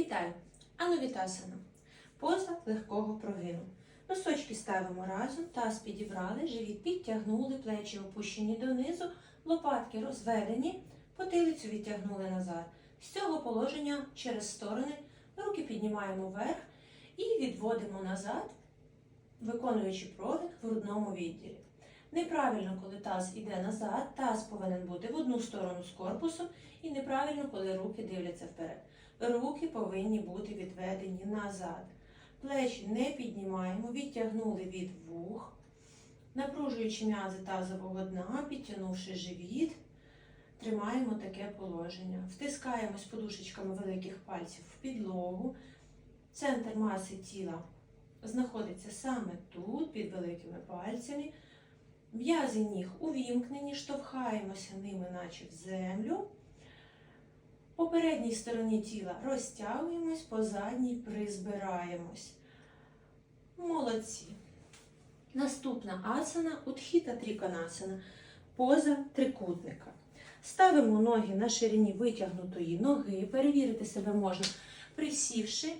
Вітаю! Анувітасана. Поза легкого прогину. Носочки ставимо разом, таз підібрали, живіт підтягнули, плечі опущені донизу, лопатки розведені, потилицю відтягнули назад. З цього положення через сторони руки піднімаємо вверх і відводимо назад, виконуючи прогин в грудному відділі. Неправильно, коли таз іде назад, таз повинен бути в одну сторону з корпусом, і неправильно, коли руки дивляться вперед. Руки повинні бути відведені назад. Плечі не піднімаємо, відтягнули від вух, напружуючи м'язи тазового дна, підтягнувши живіт, тримаємо таке положення. Втискаємось подушечками великих пальців в підлогу. Центр маси тіла знаходиться саме тут, під великими пальцями. В'язи ніг увімкнені, штовхаємося ними, наче в землю. По передній стороні тіла розтягуємось, по задній призбираємось. Молодці. Наступна асана утхіта тріканасана, поза трикутника. Ставимо ноги на ширині витягнутої ноги. Перевірити себе можна, присівши.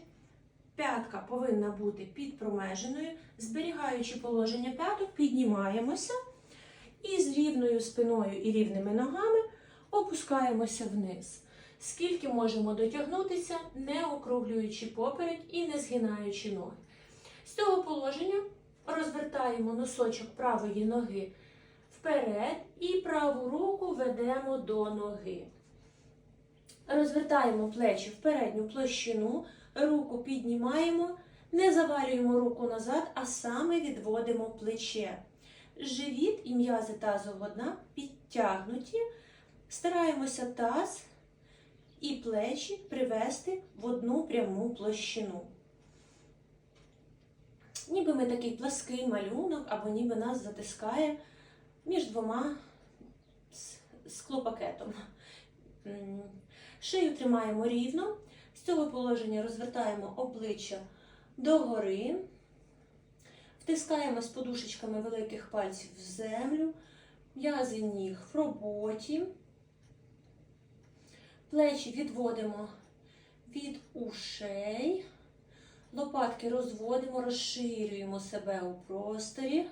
П'ятка повинна бути підпромеженою. Зберігаючи положення п'яток, піднімаємося і з рівною спиною і рівними ногами опускаємося вниз. Скільки можемо дотягнутися, не округлюючи поперек і не згинаючи ноги. З цього положення розвертаємо носочок правої ноги вперед і праву руку ведемо до ноги. Розвертаємо плечі в передню площину, руку піднімаємо, не завалюємо руку назад, а саме відводимо плече. Живіт і м'язи тазового дна підтягнуті. Стараємося таз і плечі привести в одну пряму площину. Ніби ми такий плаский малюнок, або ніби нас затискає між двома склопакетом. Шию тримаємо рівно. З цього положення розвертаємо обличчя догори, втискаємо з подушечками великих пальців в землю, м'язи ніг в роботі. Плечі відводимо від ушей, лопатки розводимо, розширюємо себе у просторі.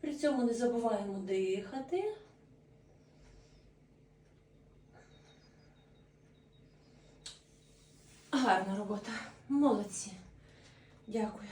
При цьому не забуваємо дихати. Гарна робота. Молодці. Дякую.